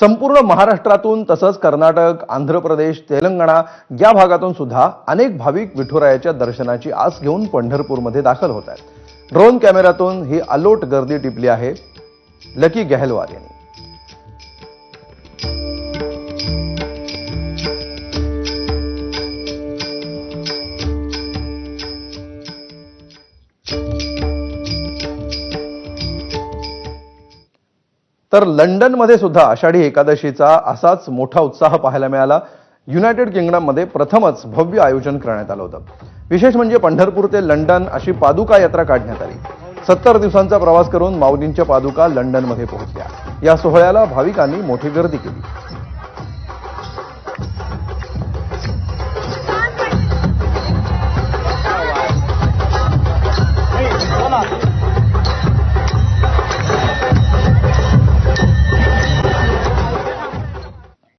संपूर्ण महाराष्ट्रातून तसंच कर्नाटक आंध्र प्रदेश तेलंगणा या भागातून सुद्धा अनेक भाविक विठुरायाच्या दर्शनाची आस घेऊन पंढरपूरमध्ये दाखल होत आहेत. ड्रोन कॅमेऱ्यातून ही अलोट गर्दी टिपली आहे. लकी गहलवार यांनी. तर लंडनमध्ये सुद्धा आषाढी एकादशीचा असाच मोठा उत्साह पाहायला मिळाला. युनायटेड किंगडममध्ये प्रथमच भव्य आयोजन करण्यात आलं होतं. विशेष म्हणजे पंढरपूर ते लंडन अशी पादुका यात्रा काढण्यात आली. सत्तर दिवसांचा प्रवास करून माऊलींच्या पादुका लंडनमध्ये पोहोचल्या. या सोहळ्याला भाविकांनी मोठी गर्दी केली.